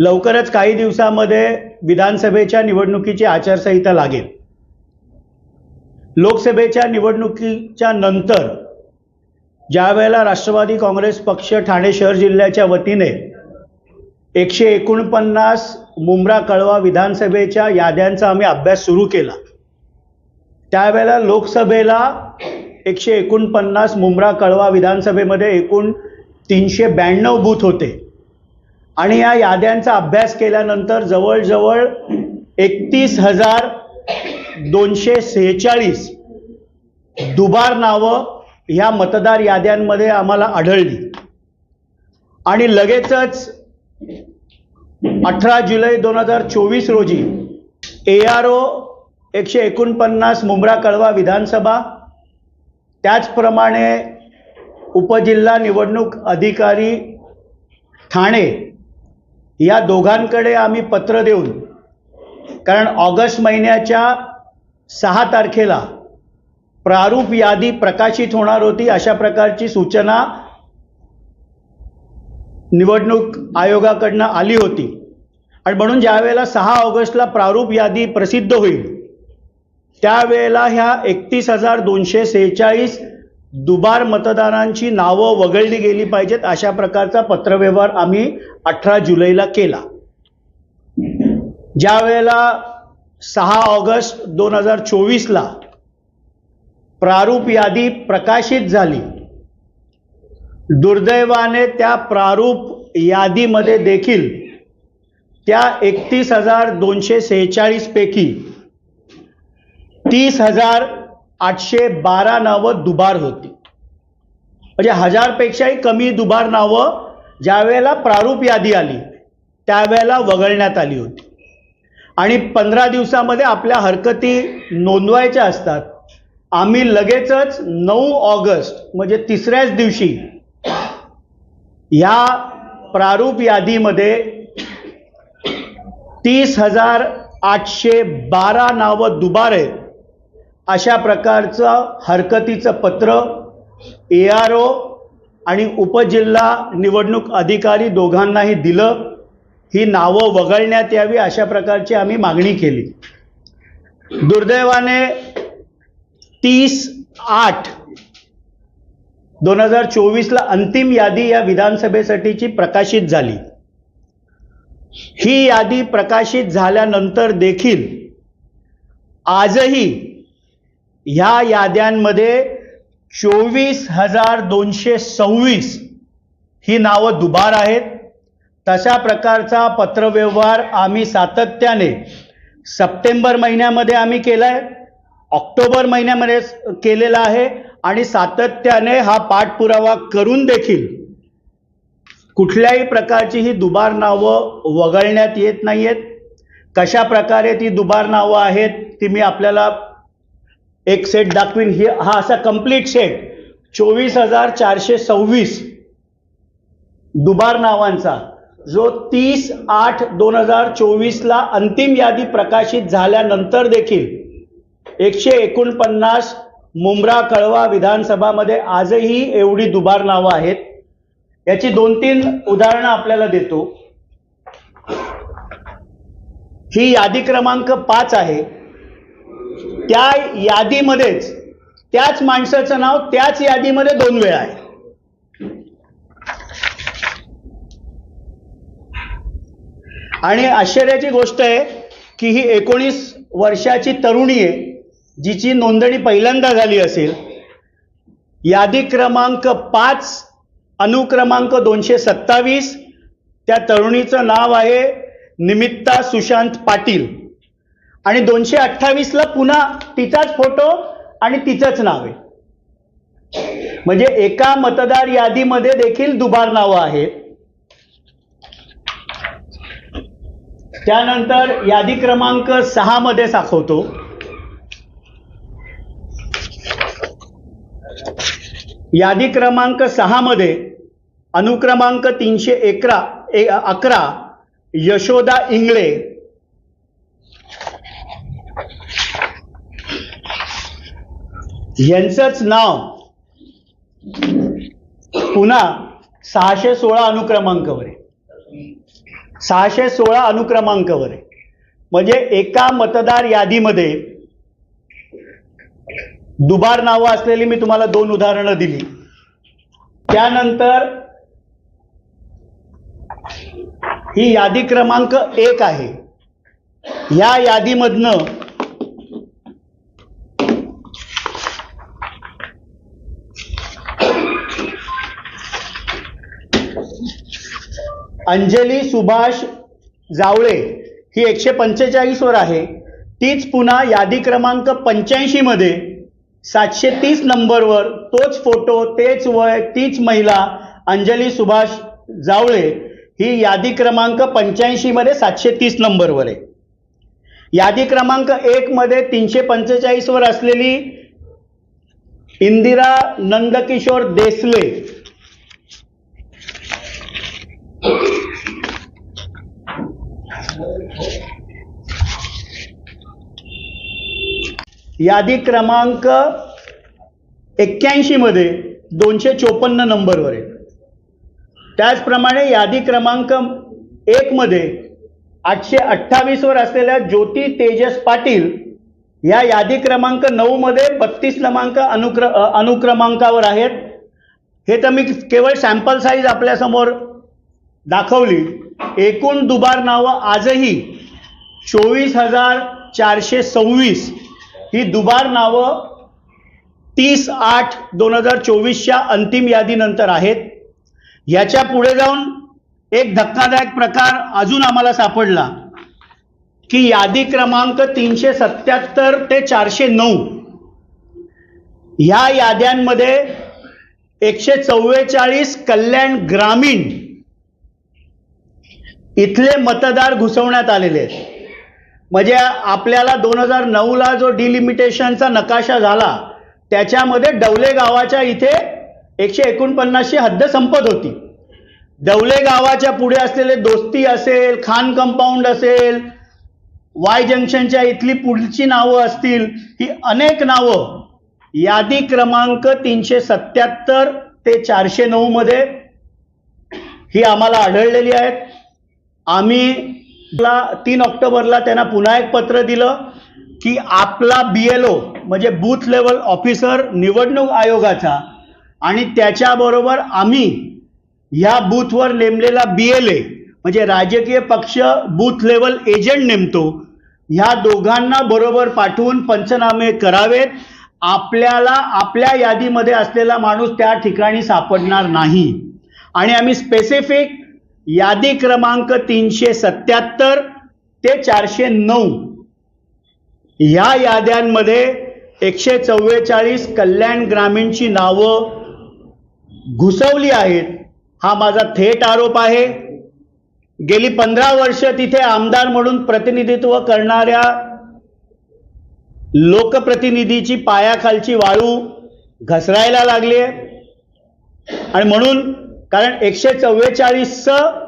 लवकरच काही दिवसामध्ये विधानसभेच्या निवडणुकीची आचारसंहिता लागेल. लोकसभेच्या निवडणुकीच्या नंतर ज्या वेळेला राष्ट्रवादी काँग्रेस पक्ष ठाणे शहर जिल्ह्याच्या वतीने एकशे एकोणपन्नास मुंब्रा कळवा विधानसभेच्या याद्यांचा आम्ही अभ्यास सुरू केला. त्यावेळेला लोकसभेला एकशे एकोणपन्नास मुंब्रा कळवा विधानसभेमध्ये एकूण तीनशे ब्याण्णव बूथ होते. आणि या याद्यांचा अभ्यास केल्यानंतर जवळजवळ एकतीस हजार दोनशे सेहेचाळीस दुबार नावं ह्या मतदार याद्यांमध्ये आम्हाला आढळली. आणि लगेचच अठरा जुलै दोन हजार चोवीस रोजी ए आर ओ एकशे एकोणपन्नास मुंब्रा कळवा विधानसभा त्याचप्रमाणे उपजिल्हा निवडणूक अधिकारी ठाणे या दोघांकडे आम्ही पत्र देऊन कारण ऑगस्ट महिन्याच्या सहा तारखेला प्रारूप यादी प्रकाशित होणार होती अशा प्रकारची सूचना निवडणूक आयोगाकडनं आली होती. आणि म्हणून ज्यावेळेला सहा ऑगस्टला प्रारूप यादी प्रसिद्ध होईल त्यावेळेला ह्या एकतीस हजार दोनशे सेहेचाळीस दुबार मतदारांची नावं वगळली गेली पाहिजेत अशा प्रकारचा पत्रव्यवहार आम्ही अठरा जुलैला केला. ज्या वेळेला सहा ऑगस्ट दोन हजार चोवीसला प्रारूप यादी प्रकाशित झाली दुर्दैवाने त्या प्रारूप यादीमध्ये देखील त्या एकतीस हजार दोनशे सेहेचाळीस पैकी तीस हजार आठशे बारा नावं दुबार होती. म्हणजे हजारपेक्षाही कमी दुबार नावं ज्या वेळेला प्रारूप यादी आली त्यावेळेला वगळण्यात आली होती. आणि पंधरा दिवसामध्ये आपल्या हरकती नोंदवायच्या असतात. आम्ही लगेचच नऊ ऑगस्ट म्हणजे तिसऱ्याच दिवशी ह्या प्रारूप यादीमध्ये तीस हजार आठशे बारा नावं दुबार आहेत अशा प्रकारचं हरकतीचं पत्र ए आर ओ आणि उपजिल्हा निवडणूक अधिकारी दोघांनाही दिलं. ही नावं वगळण्यात यावी अशा प्रकारची आम्ही मागणी केली. दुर्दैवाने तीस आठ दोन हजार चोवीसला अंतिम यादी या विधानसभेसाठीची प्रकाशित झाली. ही यादी प्रकाशित झाल्यानंतर देखील आजही ह्या याद्यांमध्ये चोवीस हजार दोनशे सव्वीस ही नावं दुबार आहेत. तशा प्रकारचा पत्रव्यवहार आम्ही सातत्याने सप्टेंबर महिन्यामध्ये आम्ही केलाय ऑक्टोबर महिन्यामध्ये केलेला आहे आणि सातत्याने हा पाठपुरावा करून देखील कुठल्याही प्रकारची ही दुबार नावं वगळण्यात येत नाही आहेत कशा प्रकारे ती दुबार नावं आहेत ती मी आपल्याला एक सेट दाखवीन. ही हा असा कंप्लीट सेट चोवीस हजार चारशे सव्वीस. दुबार नावांचा. जो तीस आठ दोन हजार चोवीसला अंतिम यादी प्रकाशित झाल्यानंतर देखील एकशे एकोणपन्नास मुंब्रा कळवा विधानसभामध्ये आजही एवढी दुबार नावं आहेत. याची दोन तीन उदाहरणं आपल्याला देतो. ही यादी क्रमांक पाच आहे. त्या यादीमध्येच त्याच माणसाचं नाव त्याच यादीमध्ये दोन वेळा आहे. आणि आश्चर्याची गोष्ट आहे की ही एकोणीस वर्षाची तरुणी आहे जिची नोंदणी पहिल्यांदा झाली असेल. यादी क्रमांक पाच अनुक्रमांक दोनशे सत्तावीस त्या तरुणीचं नाव आहे निमित्ता सुशांत पाटील. आणि दोनशे अठ्ठावीसला पुन्हा तिचाच फोटो आणि तिचंच नाव आहे. म्हणजे एका मतदार यादीमध्ये देखील दुबार नावं आहेत. त्यानंतर यादी क्रमांक सहा मध्ये दाखवतो यादी क्रमांक सहा मध्ये अनुक्रमांक तीनशे एकरा ए, अकरा यशोदा इंगळे यांचंच नाव पुन्हा सहाशे सोळा अनुक्रमांकावर आहे सहाशे सोळा अनुक्रमांकावर आहे म्हणजे एका मतदार यादीमध्ये दुबार नावं असलेली मी तुम्हाला दोन उदाहरणं दिली. त्यानंतर ही यादी क्रमांक एक आहे. या यादीमधनं अंजली सुभाष जावळे ही एकशे पंचेचाळीसवर आहे. तीच पुन्हा यादी क्रमांक पंच्याऐंशीमध्ये सातशे तीस नंबरवर तोच फोटो तेच वय तीच महिला अंजली सुभाष जावळे ही यादी क्रमांक पंच्याऐंशीमध्ये सातशे तीस नंबरवर आहे. यादी क्रमांक एकमध्ये तीनशे पंचेचाळीसवर असलेली इंदिरा नंदकिशोर देसले यादी क्रमांक एक्क्याऐंशी मध्ये दोनशे चोपन्न नंबरवर आहे. त्याचप्रमाणे यादी क्रमांक एक मध्ये आठशे अठ्ठावीस वर असलेल्या ज्योती तेजस पाटील या यादी क्रमांक नऊ मध्ये बत्तीस क्रमांक अनुक्र अनुक्रमांकावर आहेत. हे तर मी केवळ सॅम्पल साईज आपल्यासमोर दाखवली. एकूण दुबार नावं आजही चोवीस हजार चारशे सव्वीस ही दुबार नावं तीस आठ दोन हजार चोवीसच्या अंतिम यादीनंतर आहेत. याच्यापुढे जाऊन एक धक्कादायक प्रकार अजून आम्हाला सापडला की यादी क्रमांक तीनशे सत्याहत्तर ते चारशे नऊ. ह्या याद्यांमध्ये एकशे चव्वेचाळीस कल्याण ग्रामीण इथले मतदार घुसवण्यात आलेले आहेत. म्हणजे आपल्याला दोन हजार नऊला जो डिलिमिटेशनचा नकाशा झाला त्याच्यामध्ये डवले गावाच्या इथे एकशे एकोणपन्नासची हद्द संपत होती. डवले गावाच्या पुढे असलेले दोस्ती असेल खान कंपाऊंड असेल वाय जंक्शनच्या इथली पुढची नावं असतील ही अनेक नावं यादी क्रमांक तीनशे सत्याहत्तर ते चारशे नऊ मध्ये ही आम्हाला आढळलेली आहेत. आम्ही तीन ऑक्टोबरला त्यांना पुन्हा एक पत्र दिलं की आपला बी एल ओ म्हणजे बूथ लेवल ऑफिसर निवडणूक आयोगाचा आणि त्याच्याबरोबर आम्ही ह्या बूथवर नेमलेला बी एल ए म्हणजे राजकीय पक्ष बूथ लेवल एजंट नेमतो. ह्या दोघांना बरोबर पाठवून पंचनामे करावेत. आपल्याला आपल्या यादीमध्ये असलेला माणूस त्या ठिकाणी सापडणार नाही. आणि आम्ही स्पेसिफिक यादी क्रमांक तीनशे सत्याहत्तर ते चारशे नऊ. ह्या याद्यांमध्ये एकशे चव्वेचाळीस कल्याण ग्रामीणची नावं घुसवली आहेत. हा माझा थेट आरोप आहे. गेली पंधरा वर्ष तिथे आमदार म्हणून प्रतिनिधित्व करणाऱ्या लोकप्रतिनिधीची पायाखालची वाळू घसरायला लागली आहे आणि म्हणून कारण एकशे चव्वेचाळीसचं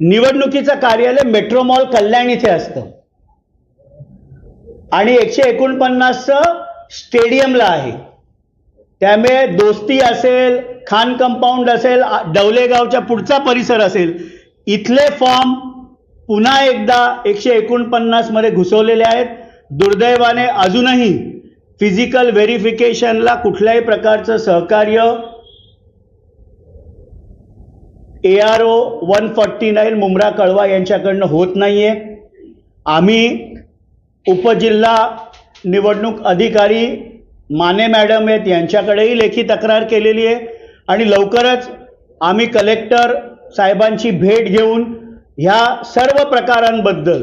निवडणुकीचं कार्यालय मेट्रो मॉल कल्याण इथे असतं. आणि एकशे एकोणपन्नासचं स्टेडियमला आहे. त्यामुळे दोस्ती असेल खान कंपाऊंड असेल डवलेगावच्या पुढचा परिसर असेल इथले फॉर्म पुन्हा एकदा एकशे एकोणपन्नासमध्ये घुसवलेले आहेत. दुर्दैवाने अजूनही फिजिकल व्हेरिफिकेशनला कुठल्याही प्रकारचं सहकार्य A R O one forty nine Mumbra Kalwa यांच्याकडनं होत नाही आहे आम्ही उपजिल्हा निवडणूक अधिकारी माने मॅडम आहेत यांच्याकडेही लेखी तक्रार केलेली आहे. आणि लवकरच आम्ही कलेक्टर साहेबांची भेट घेऊन ह्या सर्व प्रकारांबद्दल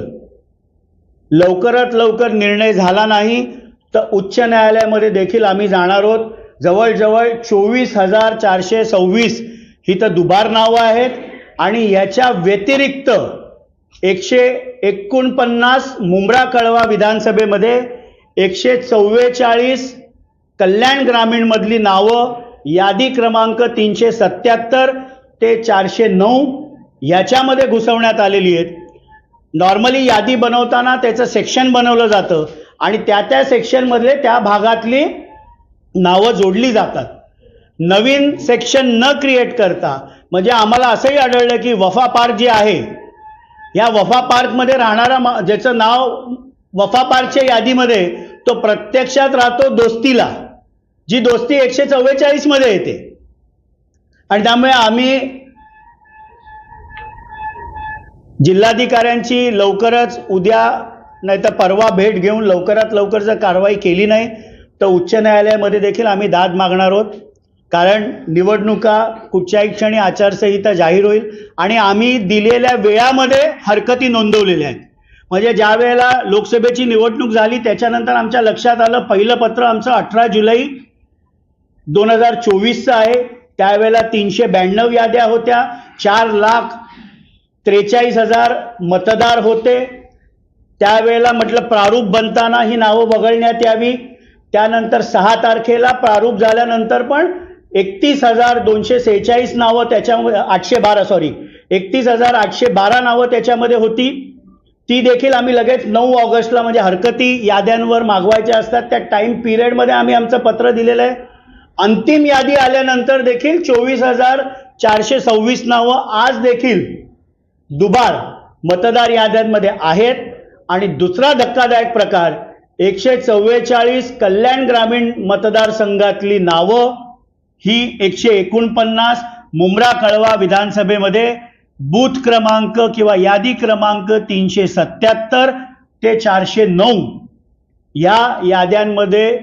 लवकरात लवकर निर्णय झाला नाही तर उच्च न्यायालयामध्ये देखील आम्ही जाणार आहोत. जवळजवळ चोवीस हजार चारशे सव्वीस ही तर दुबार नावं आहेत. आणि याच्या व्यतिरिक्त एकशे एकोणपन्नास मुंब्रा कळवा विधानसभेमध्ये एकशे चव्वेचाळीस कल्याण ग्रामीणमधली नावं यादी क्रमांक तीनशे सत्याहत्तर ते चारशे नऊ याच्यामध्ये घुसवण्यात आलेली आहेत. नॉर्मली यादी बनवताना त्याचं सेक्शन बनवलं जातं आणि त्या त्या सेक्शनमधले त्या भागातली नावं जोडली जातात. नवीन सेक्शन न क्रिएट करता म्हणजे आम्हाला असंही आढळलं की वफा पार्क जे आहे या वफा पार्कमध्ये राहणारा मा- ज्याचं नाव वफा पार्कच्या यादीमध्ये तो प्रत्यक्षात राहतो दोस्तीला जी दोस्ती एकशे चव्वेचाळीसमध्ये येते. आणि त्यामुळे आम्ही जिल्हाधिकाऱ्यांची लवकरच उद्या नाही तर परवा भेट घेऊन लवकरात लवकर जर कारवाई केली नाही तर उच्च न्यायालयामध्ये देखील आम्ही दाद मागणार आहोत. कारण निवडणुका कुठच्याही क्षणी आचारसंहिता जाहीर होईल आणि आम्ही दिलेल्या वेळामध्ये हरकती नोंदवलेल्या आहेत. म्हणजे ज्या वेळेला लोकसभेची निवडणूक झाली त्याच्यानंतर आमच्या लक्षात आलं पहिलं पत्र आमचं अठरा जुलै दोन हजार चोवीसचं आहे. त्यावेळेला तीनशे ब्याण्णव याद्या होत्या. चार लाख त्रेचाळीस हजार मतदार होते. त्यावेळेला म्हटलं प्रारूप बनताना ही नावं वगळण्यात यावी. त्यानंतर सहा तारखेला प्रारूप झाल्यानंतर पण एकतीस हजार दोनशे सेहेचाळीस नावं त्याच्यामध्ये आठशे बारा सॉरी एकतीस हजार आठशे बारा नावं त्याच्यामध्ये होती. ती देखील आम्ही लगेच नऊ ऑगस्टला म्हणजे हरकती याद्यांवर मागवायच्या असतात. त्या टाईम पिरियडमध्ये आम्ही आमचं पत्र दिलेलं आहे. अंतिम यादी आल्यानंतर देखील चोवीस हजार चारशे सव्वीस नावं आज देखील दुबार मतदार याद्यांमध्ये आहेत. आणि दुसरा धक्कादायक प्रकार एकशे चव्वेचाळीस कल्याण ग्रामीण मतदारसंघातली नावं ही एकशे एकोणपन्नास मुंब्रा कळवा विधानसभेमध्ये बूथ क्रमांक किंवा यादी क्रमांक तीनशे सत्याहत्तर ते चारशे नऊ या याद्यांमध्ये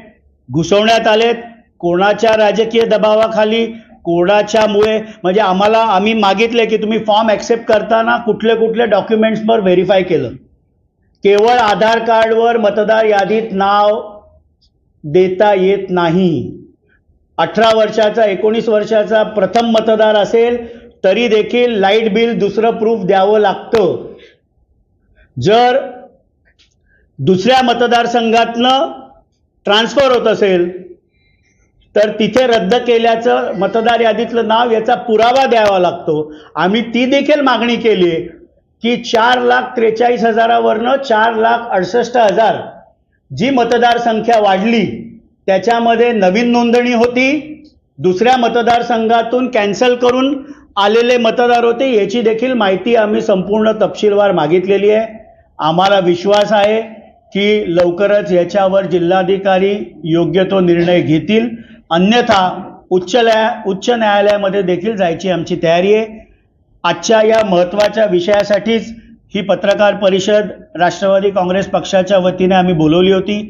घुसवण्यात आलेत. कोणाच्या राजकीय दबावाखाली कोणाच्यामुळे? म्हणजे आम्हाला आम्ही मागितले की तुम्ही फॉर्म ॲक्सेप्ट करताना कुठले कुठले डॉक्युमेंट्सवर व्हेरीफाय केलं. केवळ आधार कार्डवर मतदार यादीत नाव देता येत नाही. अठरा वर्षाचा एकोणीस वर्षाचा प्रथम मतदार असेल तरी देखील लाइट बिल दुसरं प्रूफ द्यावं लागतं. जर दुसऱ्या मतदारसंघातनं ट्रान्सफर होत असेल तर तिथे रद्द केल्याचं मतदार यादीतलं नाव याचा पुरावा द्यावा लागतो. आम्ही ती देखील मागणी केली की चार लाख त्रेचाळीस हजारावरनं चार लाख अडसष्ट हजार जी मतदारसंख्या वाढली त्याच्यामध्ये नवीन नोंदणी होती. दुसऱ्या मतदारसंघातून कॅन्सल करून आलेले मतदार होते. याची देखील माहिती आम्ही संपूर्ण तपशीलवार मागितलेली आहे. आम्हाला विश्वास आहे की लवकरच याच्यावर जिल्हाधिकारी योग्य तो निर्णय घेतील. अन्यथा उच्च न्याया उच्च न्यायालयामध्ये देखील जायची आमची तयारी आहे. आजच्या या महत्त्वाच्या विषयासाठीच ही पत्रकार परिषद राष्ट्रवादी काँग्रेस पक्षाच्या वतीने आम्ही बोलवली होती.